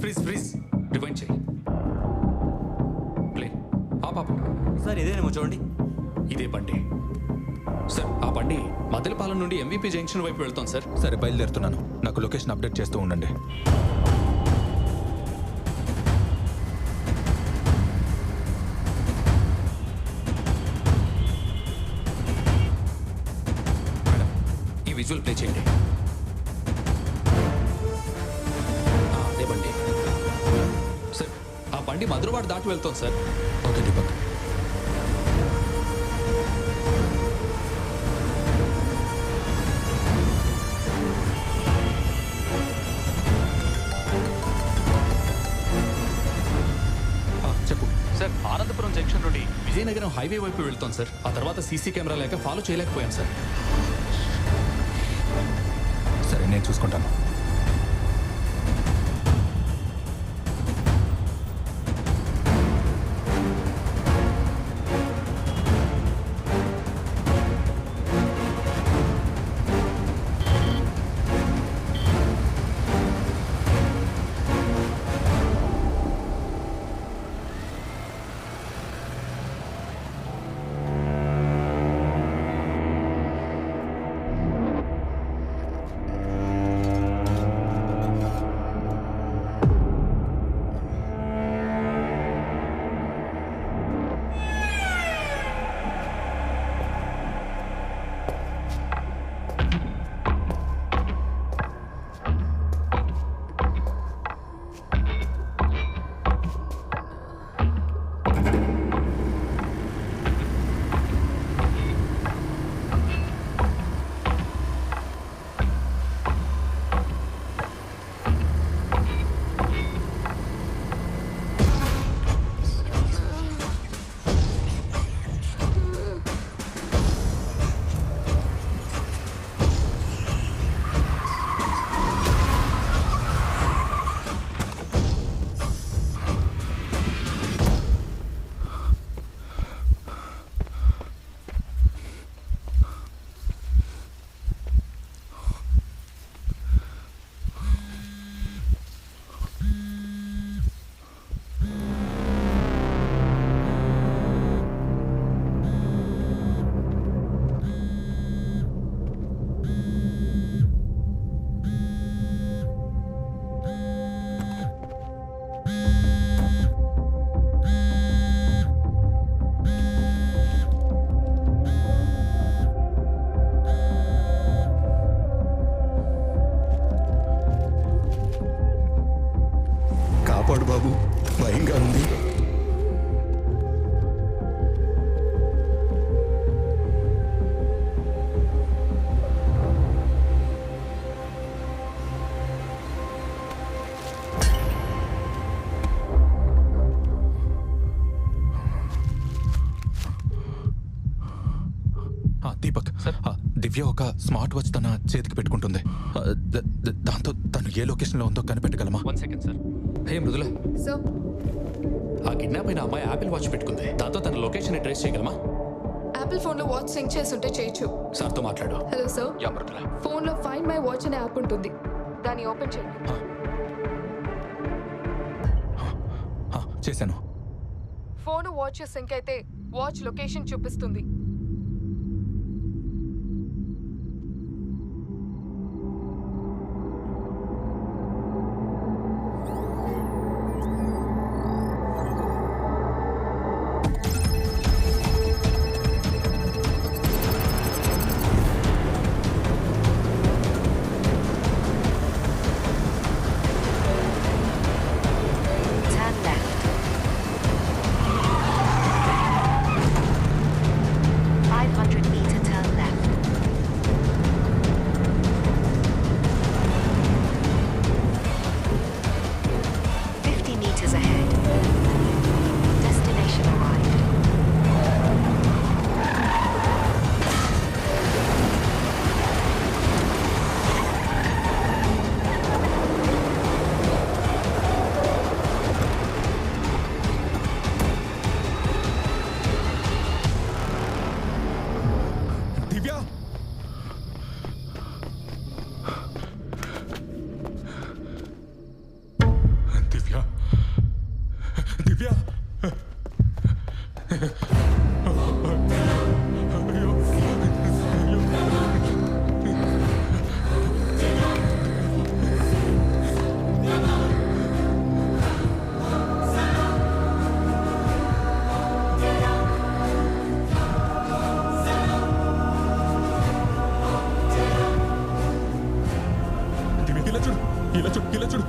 Freeze freeze freeze rewind చేయి. Play ఆ పాప. సార్ ఇదేనేమో చూడండి. ఇదే బండి. సార్ ఆ బండి మద్దెలపాలెం నుండి ఎంవీపీ జంక్షన్ వైపు వెళ్తాం సార్. సరే బయలుదేరుతున్నాను. నాకు లొకేషన్ అప్డేట్ చేస్తూ ఉండండి. మేడం ఈ విజువల్ ప్లే చేయండి. బండి మధురవాడ దాటి వెళ్తాం sir. Okay Deepak. Sir Anandapuram junction నుండి విజయనగరం హైవే వైపు వెళ్తాం సార్. ఆ తర్వాత సీసీ కెమెరా లేక ఫాలో చేయలేకపోయాం సార్. సరే నేను చూసుకుంటాను. కాపాడు బాబు. భయంగా ఉంది. దీపక్ దివ్య ఒక స్మార్ట్ వాచ్ తన చేతికి పెట్టుకుంటుంది. దాంతో తను ఏ లొకేషన్లో ఉందో కనిపెట్టగలమా? One second sir. Hey Mridula? So? ఆ కిడ్నాప్ అయిన అమ్మాయి యాపిల్ వాచ్ పెట్టుకుంది. దాంతో తన లొకేషన్ ట్రేస్ చేయగలమా? యాపిల్ ఫోన్లో వాచ్ సింక్ చేసి ఉంటే చేయొచ్చు. సార్తో మాట్లాడు. Hello sir ya Mridula. ఫోన్లో ఫైండ్ మై వాచ్ అనే యాప్ ఉంటుంది. దాన్ని ఓపెన్ చేయండి. చేశాను. ఫోన్ వాచ్ సింక్ అయితే వాచ్ లొకేషన్ చూపిస్తుంది. దివ్య ఇలా చూడు ఇలా చూడు ఇలా చూడు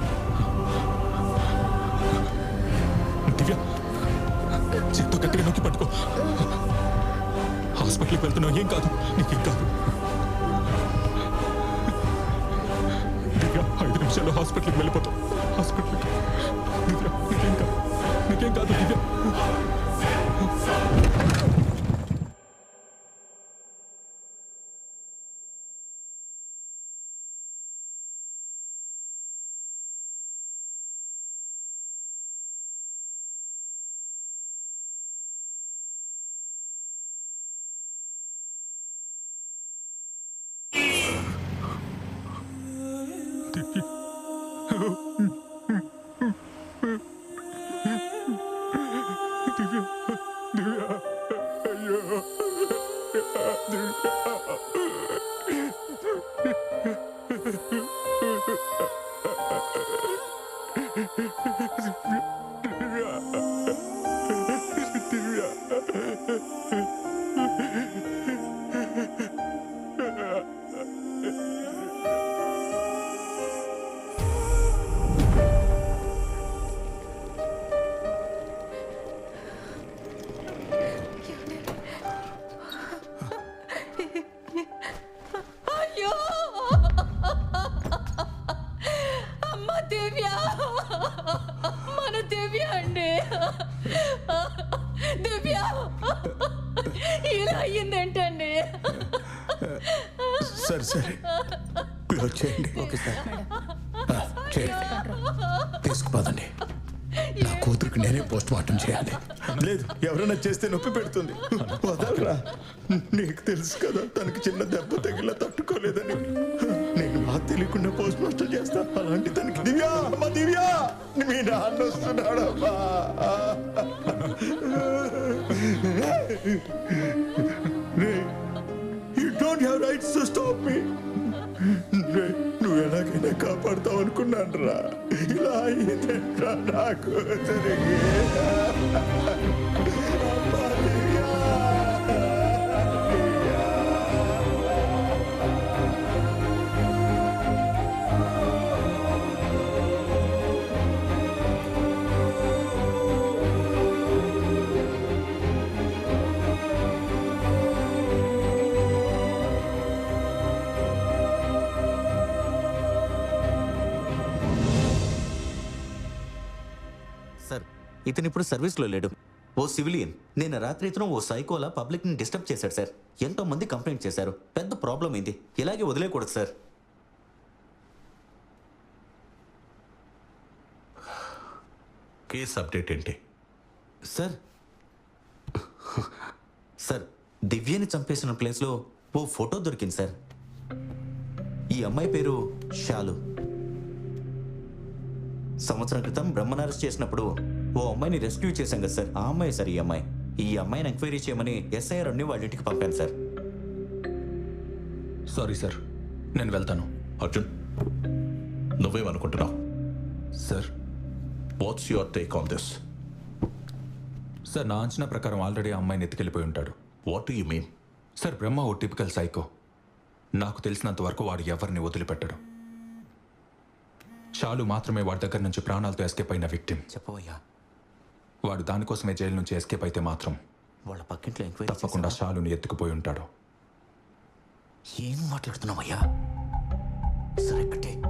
గట్టి పట్టుకో. హాస్పిటల్కి వెళ్తున్నావు ఏం కాదు. నీకేం కాదు. దివ్య ఐదు నిమిషాల్లో హాస్పిటల్కి వెళ్ళిపోతావు. హాస్పిటల్కి. దివ్య నీకేం కాదు. నీకేం కాదు దివ్య. ఇలా అయ్యిందేంటండి? సరే సరే. క్లోజ్ చేయండి ఓకే సార్ చేయండి. తీసుకుపోదండి. నా కూతురికి నేనే పోస్ట్ మార్టం చేయాలి. లేదు ఎవరైనా చేస్తే నొప్పి పెడుతుంది. వదలరా. నీకు తెలుసు కదా తనకి చిన్న దెబ్బ తగిలా తట్టుకోలేదని. నేను మా తెలియకుండా పోస్ట్ మార్టం చేస్తా. అలాంటి తనకి దివ్య అమ్మా దివ్య. మీ నాన్న వస్తున్నాడమ్మా. రే you don't have rights to stop me రే నువ్వు ఎలాగైనా కాపాడుతావు అనుకున్నాను రా. ఇలా అయ్యిందంట్రా నాకు తిరిగి సార్ ఇతను ఇప్పుడు సర్వీస్లో లేడు. ఓ సివిలియన్ నిన్న రాత్రి ఇతను ఓ సైకోలా పబ్లిక్ని డిస్టర్బ్ చేశాడు సార్. ఎంతో మంది కంప్లైంట్ చేశారు. పెద్ద ప్రాబ్లం అయింది. ఇలాగే వదిలేయకూడదు సార్. కేస్ అప్డేట్ ఏంటి? సార్ సార్ దివ్యని చంపేసిన ప్లేస్లో ఓ ఫోటో దొరికింది సార్. ఈ అమ్మాయి పేరు షాలు. సంవత్సరం క్రితం బ్రహ్మన్ అరెస్ట్ చేసినప్పుడు ఓ అమ్మాయిని రెస్క్యూ చేశాం కదా సార్. ఆ అమ్మాయి సార్ ఈ అమ్మాయి. ఈ అమ్మాయిని ఎంక్వైరీ చేయమని ఎస్ఐఆర్ అన్ని వాళ్ళ ఇంటికి పంపాను సార్. సారీ సార్ నేను వెళ్తాను. అర్జున్ నువ్వేమనుకుంటున్నావు? Sir. What's your take on this sir నా అంచనా ప్రకారం ఆల్రెడీ ఆ అమ్మాయిని ఎత్తుకెళ్ళిపోయి ఉంటాడు. What you mean sir Brahma oh typical psycho నాకు తెలిసినంత వరకు వాడు ఎవరిని వదిలిపెట్టడు. షాలు మాత్రమే వాడి దగ్గర నుంచి ప్రాణాలతో ఎస్కేప్ అయిన విక్టిమ్. చెప్పవయ్యా వాడు దానికోసమే జైలు నుంచి ఎస్కేప్ అయితే మాత్రం వాళ్ళ పక్కింట్లో ఎంక్వైరీ తప్పకుండా? షాలుని ఎత్తుకుపోయి ఉంటాడు. ఏం మాట్లాడుతున్నావయ్యా సరే కట్టే.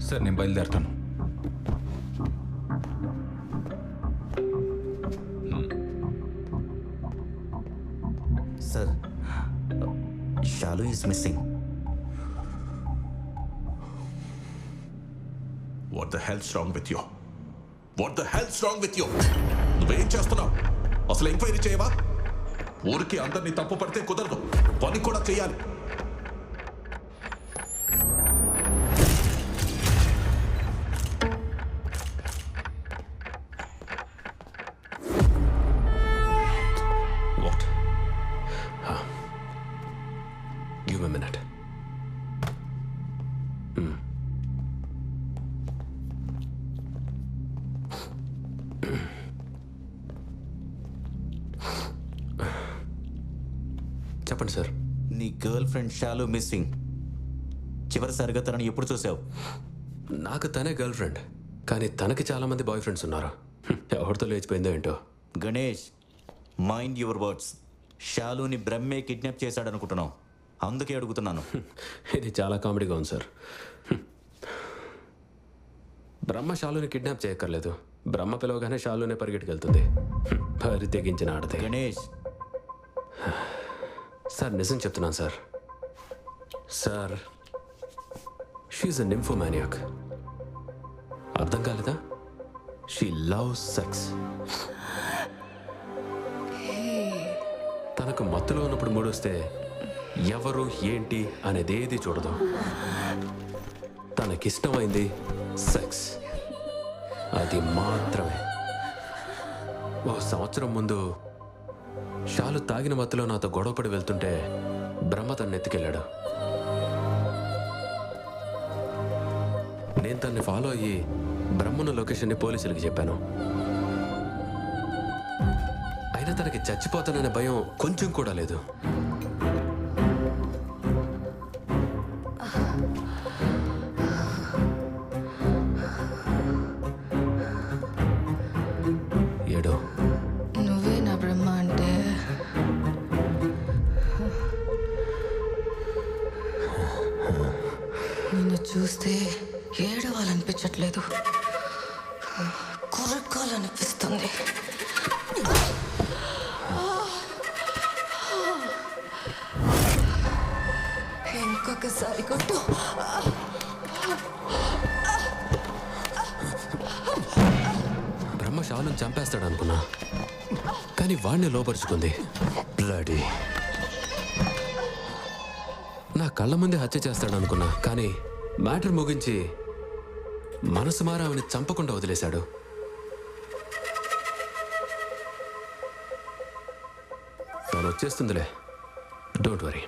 సార్ నేను బయలుదేరుతాను. Shalu is missing what the hell's wrong with you what the hell's wrong with you నువ్వేం చేస్తున్నావు? అసలు ఎంక్వైరీ చేయవా? ఊరికి అందరినీ తప్పు పడితే కుదరదు. పని కూడా చేయాలి. చెప్పండి సార్. నీ గర్ల్ ఫ్రెండ్ షాలు మిస్సింగ్. చివరిసారిగా తనని ఎప్పుడు చూసావు? నాకు తనే గర్ల్ ఫ్రెండ్. కానీ తనకి చాలా మంది బాయ్ ఫ్రెండ్స్ ఉన్నారు? ఎవరితో లేచిపోయిందో ఏంటో? Ganesh mind your words. షాలుని బ్రహ్మే కిడ్నాప్ చేశాడనుకుంటున్నావు. అందుకే అడుగుతున్నాను. ఇది చాలా కామెడీగా ఉంది సార్. బ్రహ్మ షాలుని కిడ్నాప్ చేయక్కర్లేదు. బ్రహ్మ పిలవగానే షాలునే పరిగెట్టుకెళ్తుంది. పరి తెగించిన ఆడదే గణేష్. సార్ నిజం చెప్తున్నాను sir. Sir she a nymphomaniac అర్థం కాలేదా? షీ లవ్ సెక్స్ తనకు మత్తులో ఉన్నప్పుడు మూడొస్తే ఎవరు ఏంటి అనేది ఏది చూడదు. తనకిష్టమైంది సెక్స్ అది మాత్రమే. ఓ సంవత్సరం ముందు షాలు తాగిన మత్తులో నాతో గొడవపడి వెళ్తుంటే బ్రహ్మ తన్ని ఎత్తుకెళ్ళాడు నేను తన్ని ఫాలో అయ్యి బ్రహ్మను లొకేషన్ని పోలీసులకి చెప్పాను. అయినా తనకి చచ్చిపోతాననే భయం కొంచెం కూడా లేదు. చూస్తే ఏడవాలనిపించట్లేదు. కొరక్కాలనిపిస్తుంది ఇంకొకసారి కొట్టు. బ్రహ్మ షాలుని చంపేస్తాడు అనుకున్నా. కానీ వాణ్ణి లోపరుచుకుంది. బ్లడీ. నా కళ్ళ ముందే హత్య చేస్తాడు అనుకున్నా. కానీ మ్యాటర్ ముగించి మనసు మారా ఆమెను చంపకుండా వదిలేశాడు. తను వచ్చేస్తుందిలే. Don't worry.